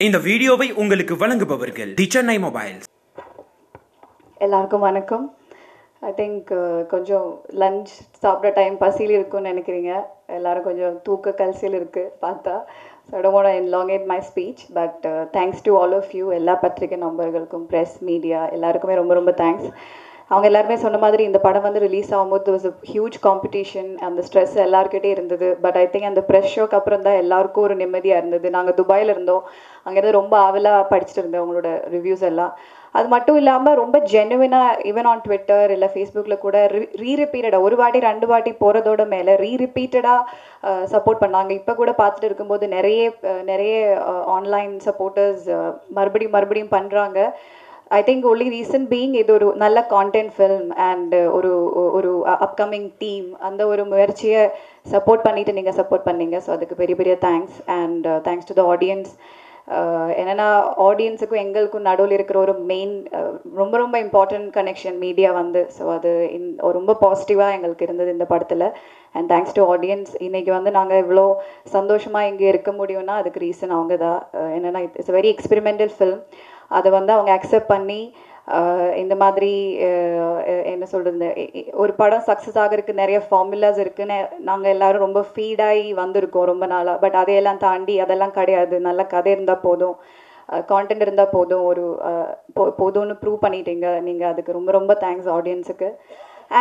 இந்த வீடியோவை உங்களுக்கு வழங்குபவர்கள் தி சென்னை மொபைல்ஸ். எல்லாருக்கும் வணக்கம். ஐ திங்க் uh, கொஞ்சம் லஞ்ச் சாப்பிட்ற டைம் பசியில் இருக்கும்னு நினைக்கிறீங்க. எல்லாரும் கொஞ்சம் தூக்க கல்சியில் இருக்குது பார்த்தா. சடமோட in long elongated my speech but thanks to all of you எல்லா பத்திரிகை நம்பர்களுக்கும் ப்ரெஸ் மீடியா எல்லாருக்குமே ரொம்ப ரொம்ப தேங்க்ஸ் அவங்க எல்லாருமே சொன்ன மாதிரி இந்த படம் வந்து ரிலீஸ் ஆகும்போது வாஸ் அ ஹியூஜ் காம்படிஷன் அந்த ஸ்ட்ரெஸ் எல்லாருக்கிட்டே இருந்தது. பட் ஐ திங்க் அந்த ப்ரெஷ் ஷோக்கு அப்புறம் தான் எல்லாருக்கும் ஒரு நிம்மதியாக இருந்தது. நாங்கள் துபாயில் இருந்தோம். அங்கேருந்து ரொம்ப ஆவலாக படிச்சுட்டு இருந்தோம் அவங்களோட ரிவ்யூஸ் எல்லாம். அது மட்டும் இல்லாமல் ரொம்ப ஜெனுவினாக ஈவன் ஆன் ட்விட்டர் இல்லை ஃபேஸ்புக்கில் கூட ரீ ரிப்பீட்டடாக ஒரு வாட்டி ரெண்டு வாட்டி போகிறதோட மேலே ரீ ரிப்பீட்டடாக சப்போர்ட் பண்ணாங்க. இப்போ கூட பார்த்துட்டு இருக்கும்போது நிறைய நிறைய ஆன்லைன் சப்போர்ட்டர்ஸ் மறுபடியும் மறுபடியும் பண்ணுறாங்க I think only reason being இது ஒரு நல்ல கான்டென்ட் ஃபில்ம் அண்ட் ஒரு ஒரு அப்கமிங் டீம் அந்த ஒரு முயற்சியை சப்போர்ட் பண்ணிட்டு நீங்கள் சப்போர்ட் பண்ணீங்க. ஸோ அதுக்கு பெரிய பெரிய thanks and thanks to the audience என்னென்னா ஆடியன்ஸுக்கும் எங்களுக்கும் நடுவில் இருக்கிற ஒரு மெயின் uh, ரொம்ப ரொம்ப இம்பார்ட்டன்ட் கனெக்ஷன் மீடியா வந்து. ஸோ அது இன் ரொம்ப பாசிட்டிவாக எங்களுக்கு இருந்தது இந்த படத்தில். அண்ட் தேங்க்ஸ் டு ஆடியன்ஸ் இன்னைக்கு வந்து நாங்கள் இவ்வளோ சந்தோஷமாக இங்கே இருக்க முடியும்னா அதுக்கு ரீசன் அவங்க தான் என்னென்னா இட்ஸ் வெரி எக்ஸ்பெரிமெண்டல் ஃபில்ம் அதை வந்து அவங்க அக்செப்ட் பண்ணி இந்த மாதிரி என்ன சொல்கிறது ஒரு படம் சக்ஸஸ் ஆகிறதுக்கு நிறைய ஃபார்முலாஸ் இருக்குன்னு நாங்கள் எல்லோரும் ரொம்ப ஃபீடாகி வந்திருக்கோம் ரொம்ப நாளாக பட் அதையெல்லாம் தாண்டி அதெல்லாம் கிடையாது. நல்ல கதை இருந்தால் போதும். கான்டென்ட் இருந்தால் போதும். ஒரு போதும்னு ப்ரூவ் பண்ணிட்டீங்க. நீங்கள் அதுக்கு ரொம்ப ரொம்ப தேங்க்ஸ் ஆடியன்ஸுக்கு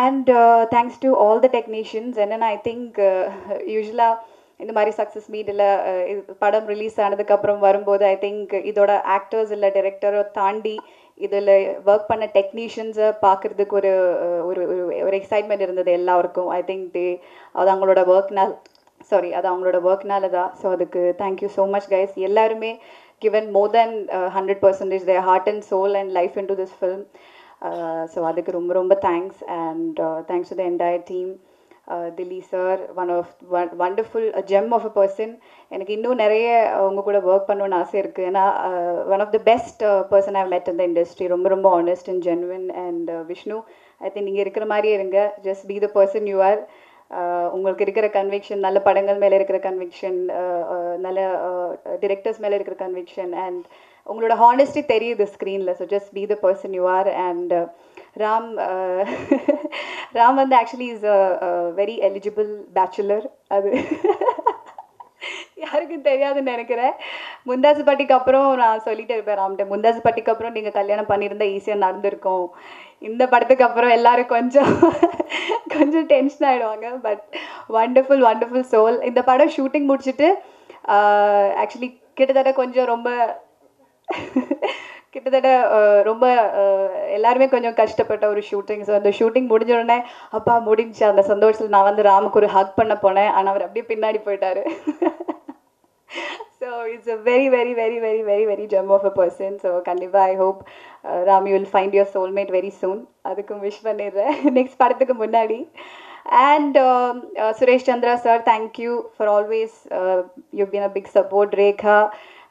and thanks to all the technicians என்னென்னா ஐ திங்க் யூஸ்வலாக இந்த மாதிரி சக்ஸஸ் மீடில் படம் ரிலீஸ் ஆனதுக்கப்புறம் வரும்போது ஐ திங்க் இதோட ஆக்டர்ஸ் இல்லை டைரக்டரோ தாண்டி இதில் ஒர்க் பண்ண டெக்னீஷியன்ஸை பார்க்குறதுக்கு ஒரு ஒரு ஒரு- ஒரு எக்ஸைட்மெண்ட் இருந்தது எல்லாருக்கும். ஐ திங்க் தே அது அவங்களோட ஒர்க்னால் சாரி அது அவங்களோட ஒர்க்னால தான் ஸோ அதுக்கு thank you so much guys எல்லாருமே given more than uh, 100% their heart and soul and life into this film. So அதுக்கு ரொம்ப ரொம்ப thanks and thanks to the entire team Dilli sir one of wonderful gem of a person எனக்கு இன்னும் நிறைய உங்க கூட work பண்ணணும்னு ஆசை இருக்குது ஏன்னா one of the best person I met இந்த இண்டஸ்ட்ரி ரொம்ப ரொம்ப honest and genuine and Vishnu. I think நீங்கள் இருக்கிற மாதிரியே இருங்க. Just be the person you are உங்களுக்கு இருக்கிற கன்விக்ஷன் நல்ல படங்கள் மேலே இருக்கிற கன்விக்ஷன் நல்ல டிரெக்டர்ஸ் மேலே இருக்கிற கன்விக்ஷன் அண்ட் உங்களோட ஹானஸ்டி தெரியுது ஸ்க்ரீனில் so just be the person you are and Ram Ram வந்து actually is a very eligible bachelor அது யாருக்கும் தெரியாதுன்னு நினைக்கிறேன். முந்தாசு பாட்டிக்கு அப்புறம் நான் சொல்லிட்டே இருப்பேன் ராம்கிட்ட முந்தாசு பாட்டிக்கு அப்புறம் நீங்கள் கல்யாணம் பண்ணியிருந்தா ஈஸியாக நடந்திருக்கும். இந்த படத்துக்கு அப்புறம் எல்லாரும் கொஞ்சம் கொஞ்சம் டென்ஷன் ஆகிடுவாங்க பட் வண்டர்ஃபுல் வண்டர்ஃபுல் சோல் இந்த படம் ஷூட்டிங் முடிச்சுட்டு ஆக்சுவலி கிட்டத்தட்ட கொஞ்சம் ரொம்ப கிட்டத்தட்ட ரொம்ப எல்லாருமே கொஞ்சம் கஷ்டப்பட்ட ஒரு ஷூட்டிங் ஸோ அந்த ஷூட்டிங் முடிஞ்ச உடனே அப்பா முடிஞ்சு. அந்த சந்தோஷத்தில் நான் வந்து ராமுக்கு ஒரு ஹக் பண்ண போனேன். ஆனால் அவர் அப்படியே பின்னாடி போயிட்டாரு. So it's a very very very very very very gem of a person so கண்டிப்பாக I hope Ram you will find your soulmate very soon அதுக்கும் விஷ் பண்ணிடுறேன். நெக்ஸ்ட் படத்துக்கு முன்னாடி. And Suresh Chandra sir thank you for always you been a big support Rekha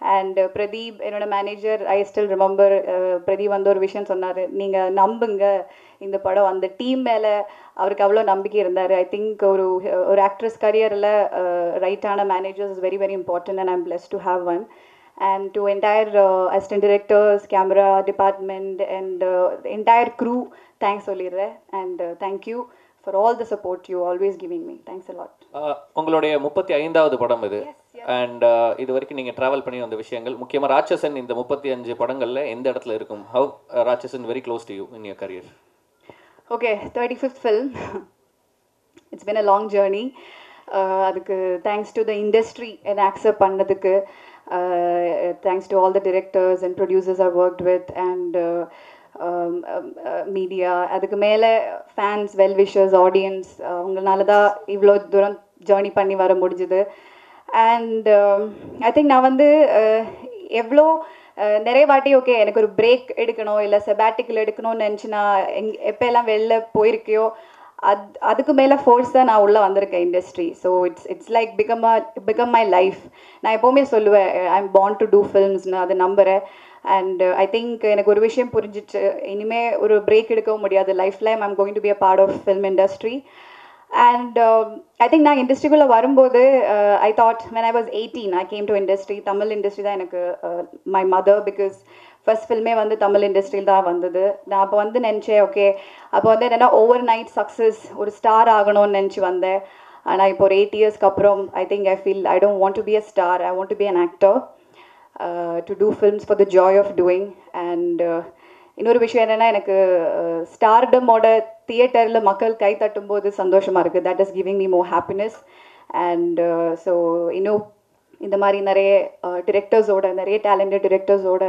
and Pradeep என்னோட manager I still remember Pradeep வந்து ஒரு விஷயம் சொன்னார். நீங்கள் நம்புங்க. இந்த படம் அந்த டீம் மேலே அவருக்கு அவ்வளோ நம்பிக்கை இருந்தார். ஐ திங்க் ஒரு ஒரு ஆக்ட்ரஸ் கரியரில் ரைட்டான managers is very very important and I'm blessed to have one and to entire uh, assistant directors, camera department, and uh, the entire crew, thanks Olire, and uh, thank you for all the support you always giving me. Thanks a lot. Ah உங்களுடைய முப்பத்தி ஐந்தாவது படம் இது. And uh, இது வரைக்கும் நீங்கள் travel பண்ணி வந்த விஷயங்கள் முக்கியமாக ராட்சசன் இந்த முப்பத்தி அஞ்சு படங்களில் எந்த இடத்துல இருக்கும்? How uh, Ratsasan very close to you in your career okay thirty fifth film it's been a long journey அதுக்கு தேங்க்ஸ் டு த இண்டஸ்ட்ரி என்னை அக்செப்ட் பண்ணதுக்கு thanks to all the directors and producers are work with and media அதுக்கு மேலே fans well wishers audience அவங்களால தான் இவ்வளோ தூரம் journey பண்ணி வர முடிஞ்சுது. அண்ட் ஐ திங்க் நான் வந்து uh, எவ்வளோ uh, நிறைய வாட்டி ஓகே எனக்கு ஒரு பிரேக் எடுக்கணும் இல்லை செபாட்டிக்கல் எடுக்கணும்னு நினச்சி நான் எங் எப்போ எல்லாம் வெளில போயிருக்கையோ அது அதுக்கு மேலே ஃபோர்ஸ் தான் நான் உள்ளே வந்திருக்கேன் industry so it's it's like become become my life நான் எப்போவுமே சொல்லுவேன் I am bound to do ஃபில்ம்ஸ்னு அதை நம்புகிறேன் அண்ட் ஐ uh, திங்க் எனக்கு ஒரு விஷயம் புரிஞ்சிச்சு. இனிமேல் ஒரு பிரேக் எடுக்கவும் முடியாது. லைஃப்ல I'm going to be a part of film industry and I think நான் இண்டஸ்ட்ரிக்குள்ளே வரும்போது I thought when I was eighteen I came to industry Tamil industry தான் எனக்கு மை மதர் பிகாஸ் ஃபர்ஸ்ட் ஃபில்மே வந்து தமிழ் இண்டஸ்ட்ரியில் தான் வந்தது. நான் அப்போ வந்து நினச்சேன் ஓகே அப்போ வந்து என்னென்னா ஓவர் நைட் சக்ஸஸ் ஒரு ஸ்டார் ஆகணும்னு நினச்சி வந்தேன். ஆனால் இப்போ ஒரு எயிட் இயர்ஸ்க்கு அப்புறம் I think I feel I don't want to be a star I want to be an actor to do films for the joy of doing and இன்னொரு விஷயம் என்னென்னா எனக்கு ஸ்டார்டமோட தியேட்டரில் மக்கள் கை தட்டும்போது சந்தோஷமாக இருக்குது that is giving me more happiness and so இன்னும் இந்த மாதிரி நிறைய டிரெக்டர்ஸோட நிறைய டேலண்டட் டிரெக்டர்ஸோட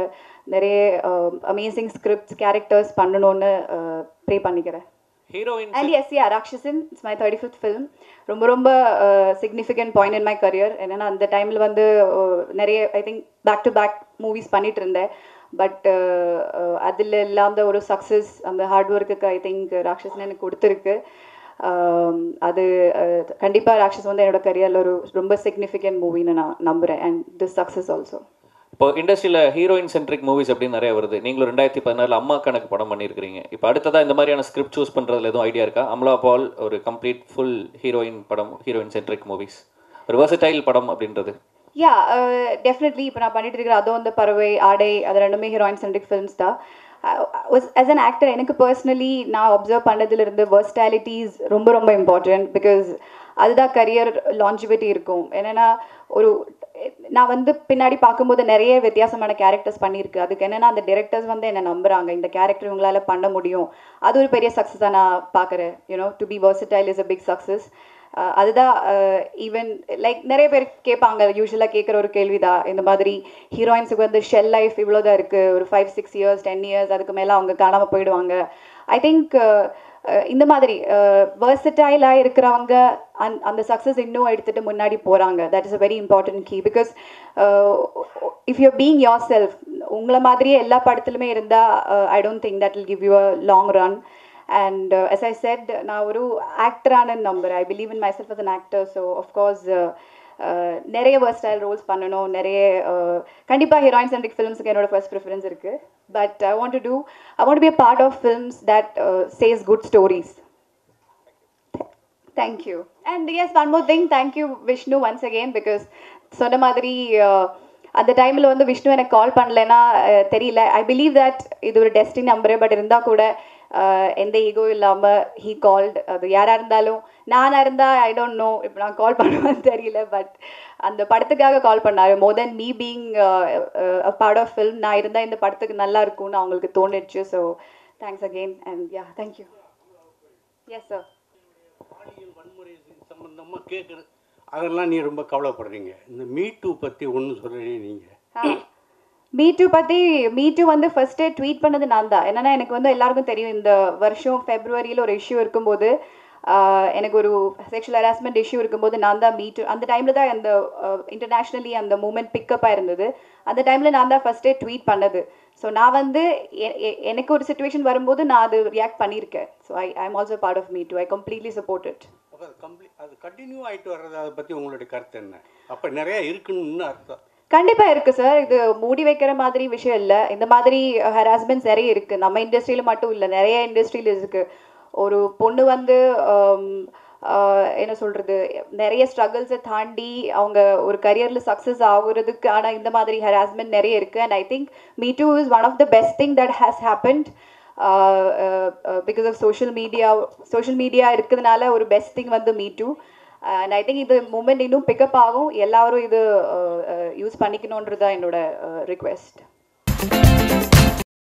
நிறைய அமேசிங் ஸ்கிரிப்ட்ஸ் கேரக்டர்ஸ் பண்ணணும்னு ப்ரே பண்ணிக்கிறேன். Heroine and yes ya Ratsasan it's my thirty fifth film ரொம்ப ரொம்ப significant point in my career என்னென்னா அந்த டைமில் வந்து நிறைய I think back to back movies பண்ணிட்டு இருந்தேன். பட் uh, uh, அதில் இல்லாத ஒரு சக்ஸஸ் அந்த ஹார்ட் ஒர்க்குக்கு ஐ திங்க் ராட்சசன் எனக்கு கொடுத்துருக்கு. Um, அது uh, கண்டிப்பாக ராக்ஷஸ் வந்து என்னோட கரியரில் ஒரு ரொம்ப சிக்னிஃபிகண்ட் மூவின்னு நான் நம்புகிறேன் அண்ட் திஸ் சக்ஸஸ் ஆல்சோ இப்போ இண்டஸ்ட்ரியில் ஹீரோயின் சென்ட்ரிக் மூவிஸ் அப்படின்னு நிறைய வருது. நீங்களும் ரெண்டாயிரத்தி பதினாறில் அம்மா கணக்கு படம் பண்ணியிருக்கிறீங்க இப்போ அடுத்ததா இந்த மாதிரியான ஸ்கிரிப்ட் சூஸ் பண்ணுறதுல எதுவும் ஐடியா இருக்கா? அம்லா பால் ஒரு கம்ப்ளீட் ஃபுல் ஹீரோயின் படம் ஹீரோயின் சென்ட்ரிக் மூவிஸ் ஒரு versatile படம் அப்படின்றது. யா டெஃபினெட்லி இப்போ நான் பண்ணிட்டு இருக்கிற அதோ அந்த பறவை ஆடை அது ரெண்டுமே ஹீரோயின் சென்ட்ரிக் ஃபிலிம்ஸ் தான். ஆஸ் அன் ஆக்டர் எனக்கு பர்சனலி நான் அப்சர்வ் பண்ணதுலேருந்து வெர்ஸ்டாலிட்டிஸ் ரொம்ப ரொம்ப இம்பார்ட்டன்ட் பிகாஸ் அதுதான் கரியர் லாஞ்சிவிட்டி இருக்கும். என்னென்னா ஒரு நான் வந்து பின்னாடி பார்க்கும்போது நிறைய வித்தியாசமான கேரக்டர்ஸ் பண்ணியிருக்கு. அதுக்கு என்னென்னா அந்த டேரக்டர்ஸ் வந்து என்னை நம்புறாங்க. இந்த கேரக்டர் இவங்களால் பண்ண முடியும். அது ஒரு பெரிய சக்ஸஸாக நான் பார்க்குறேன். You know to be versatile is a big success அதுதான் ஈவன் லைக் நிறைய பேர் கேட்பாங்க யூஸ்வலாக கேட்குற ஒரு கேள்விதான். இந்த மாதிரி ஹீரோயின்ஸுக்கு வந்து ஷெல் லைஃப் இவ்வளோதான் இருக்குது ஒரு five six years ten years அதுக்கு மேலே அவங்க காணாமல் போயிடுவாங்க. ஐ திங்க் இந்த மாதிரி வேர்சிட்டைலாக இருக்கிறவங்க அந் அந்த சக்ஸஸ் இன்னும் எடுத்துகிட்டு முன்னாடி போகிறாங்க that is a very important key because if you being yourself உங்களை மாதிரியே எல்லா படத்துலையுமே இருந்தால் I don't think that will give you a long run and yes I said நான் ஒரு ஆக்டரான number I believe in myself as an actor so of course நிறைய versatile roles பண்ணணும். நிறைய கண்டிப்பாக ஹீரோயின் சென்ட்ரிக் ஃபிலிம்ஸுக்கு என்னோட ஃபர்ஸ்ட் ப்ரிஃபரன்ஸ் இருக்குது but I want to do I want be a part of films that says good stories thank you and yes one more thing thank you Vishnu once again because சொன்ன மாதிரி அந்த டைமில் வந்து விஷ்ணு எனக்கு கால் பண்ணலைன்னா தெரியல. I believe that இது ஒரு டெஸ்டின் நம்பரு பட் இருந்தால் கூட எந்த ஈகோ இல்லாமல் ஹீ கால்ட் அது யாராக இருந்தாலும் நானாக இருந்தால் ஐ டோன்ட் நோ இப்போ நான் கால் பண்ணுவேன்னு தெரியல பட் அந்த படத்துக்காக கால் பண்ணாரு more than me being part of film நான் இருந்தால் இந்த படத்துக்கு நல்லா இருக்கும்னு அவங்களுக்கு தோணிடுச்சு so thanks again and ya thank you yes sir சம்பந்தமாக கேட்குறது அதெல்லாம் நீ ரொம்ப கவலைப்படுறீங்க. இந்த மீ டூ பற்றி ஒன்று சொல்கிறீங்க நீங்கள் மீ டூ பற்றி மீ டூ வந்து ஃபர்ஸ்டே ட்வீட் பண்ணது நான் தான் என்னன்னா எனக்கு வந்து எல்லாருக்கும் தெரியும் இந்த வருஷம் ஃபெப்ரவரியில் ஒரு இஷ்யூ இருக்கும்போது எனக்கு ஒரு செக்ஷுவல் ஹராஸ்மெண்ட் இஷ்யூ இருக்கும்போது நான் தான் மீ டூ அந்த டைமில் தான் அந்த இன்டர்நேஷ்னலி அந்த மூமெண்ட் பிக்கப்பாக இருந்தது அந்த டைமில் நான் தான் ஃபர்ஸ்டே ட்வீட் பண்ணது. ஸோ நான் வந்து எனக்கு ஒரு சுச்சுவேஷன் வரும்போது நான் அது ரியாக்ட் பண்ணியிருக்கேன். So I I am also part of me I completely support it அது கம்ப்ளீட் அது கண்டினியூ ஆகிட்டு வர்றது அதை பற்றி உங்களுடைய கருத்து என்ன? அப்போ நிறையா இருக்குன்னு அர்த்தம். கண்டிப்பா இருக்கு சார் இது மூடி வைக்கிற மாதிரி விஷயம் இல்ல. இந்த மாதிரி ஹராஸ்மெண்ட்ஸ் நிறைய இருக்கு. நம்ம இண்டஸ்ட்ரியில மட்டும் இல்ல. நிறைய இண்டஸ்ட்ரியில இருக்கு. ஒரு பொண்ணு வந்து என்ன சொல்றது? நிறைய ஸ்ட்ரகிள்ஸை தாண்டி அவங்க ஒரு கரியர்ல சக்ஸஸ் ஆகுறதுக்கு ஆனால் இந்த மாதிரி ஹராஸ்மெண்ட் நிறைய இருக்கு. And I think me too is one of the best thing that has happened because of social media social media இருக்கிறதுனால ஒரு பெஸ்ட் திங் வந்து me too and I think இது மூமெண்ட் இன்னும் பிக்கப் ஆகும். எல்லாரும் இது uh, uh, யூஸ் பண்ணிக்கணுன்றது தான் என்னோட uh, ரிக்வெஸ்ட்